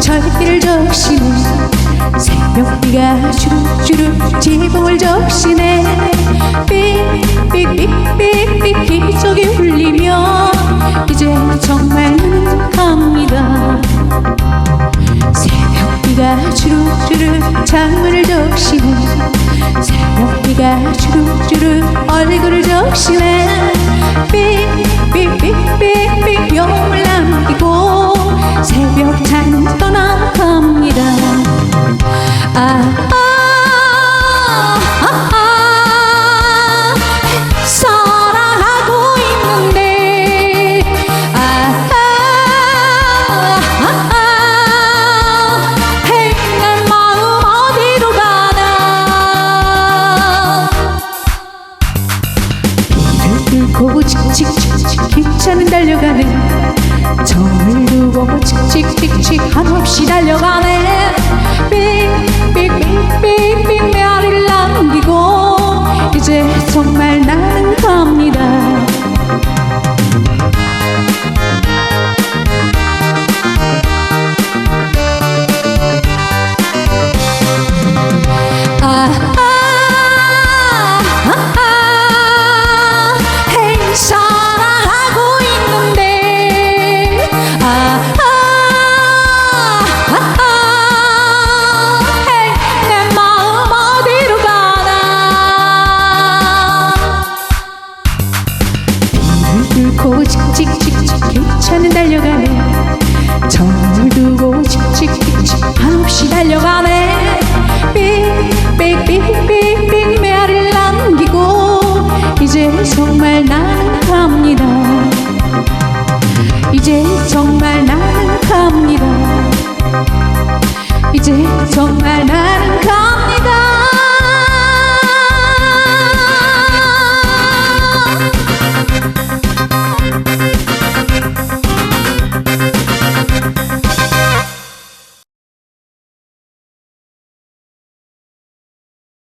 철길을 적시네. 새벽비가 주룩주룩 지붕을 적시네. 삐삐삐삐삐 기적이 울리며 이제 정말 눈은 갑니다. 새벽비가 주룩주룩 창문을 적시네. 새벽비가 주룩주룩 얼굴을 적시네. 달려가는 점을 두고 칙칙칙칙 고직직직직 괜찮은 달려가네. 정을 두고 직직직직 한없이 달려가네. 삑삑삑삑 메아를 남기고 이제 정말 나는 갑니다. 이제 정말 나는 갑니다. 이제 정말 나